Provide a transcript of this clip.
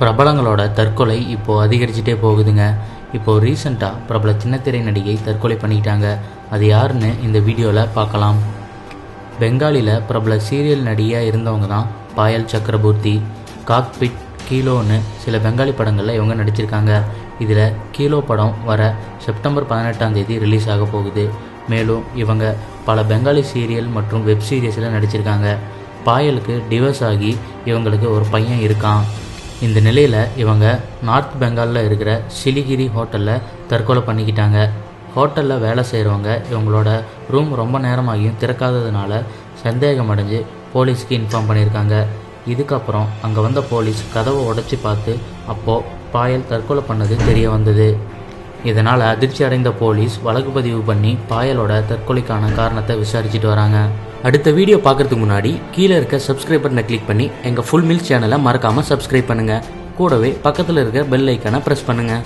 பிரபலங்களோட தற்கொலை இப்போது அதிகரிச்சுட்டே போகுதுங்க. இப்போது ரீசண்டாக பிரபல சின்னத்திரை நடிகை தற்கொலை பண்ணிக்கிட்டாங்க அது யாருன்னு இந்த வீடியோவில் பார்க்கலாம். பெங்காலியில் பிரபல சீரியல் நடிகையாக இருந்தவங்க தான் பாயல் சக்கரபூர்த்தி காக்பிட் கீலோன்னு சில பெங்காலி படங்களில் இவங்க நடிச்சிருக்காங்க. இதில் கீலோ படம் வர செப்டம்பர் பதினெட்டாம் தேதி ரிலீஸ் ஆக போகுது. மேலும் இவங்க பல பெங்காலி சீரியல் மற்றும் வெப் சீரியஸில் நடிச்சிருக்காங்க. பாயலுக்கு டிவர்ஸ் ஆகி இவங்களுக்கு ஒரு பையன் இருக்கான். இந்த நிலையில் இவங்க நார்த் பெங்காலில் இருக்கிற சிலிகிரி ஹோட்டலில் தற்கொலை பண்ணிக்கிட்டாங்க. ஹோட்டலில் வேலை செய்கிறவங்க இவங்களோட ரூம் ரொம்ப நேரமாகியும் திறக்காததுனால சந்தேகம் அடைஞ்சு போலீஸ்க்கு இன்ஃபார்ம் பண்ணியிருக்காங்க. இதுக்கப்புறம் அங்கே வந்த போலீஸ் கதவை உடைச்சி பார்த்து அப்போது பாயல் தற்கொலை பண்ணது தெரிய வந்தது. இதனால் அதிர்ச்சி அடைந்த போலீஸ் வழக்கு பதிவு பண்ணி பாயலோட தற்கொலைக்கான காரணத்தை விசாரிச்சுட்டு வராங்க. அடுத்த வீடியோ பார்க்கறதுக்கு முன்னாடி கீழே இருக்க சப்ஸ்கிரைப் பட்டனை கிளிக் பண்ணி எங்கள் ஃபுல் மில்ஸ் சேனலை மறக்காமல் சப்ஸ்கிரைப் பண்ணுங்கள் கூடவே பக்கத்தில் இருக்க பெல் ஐக்கானை ப்ரெஸ் பண்ணுங்கள்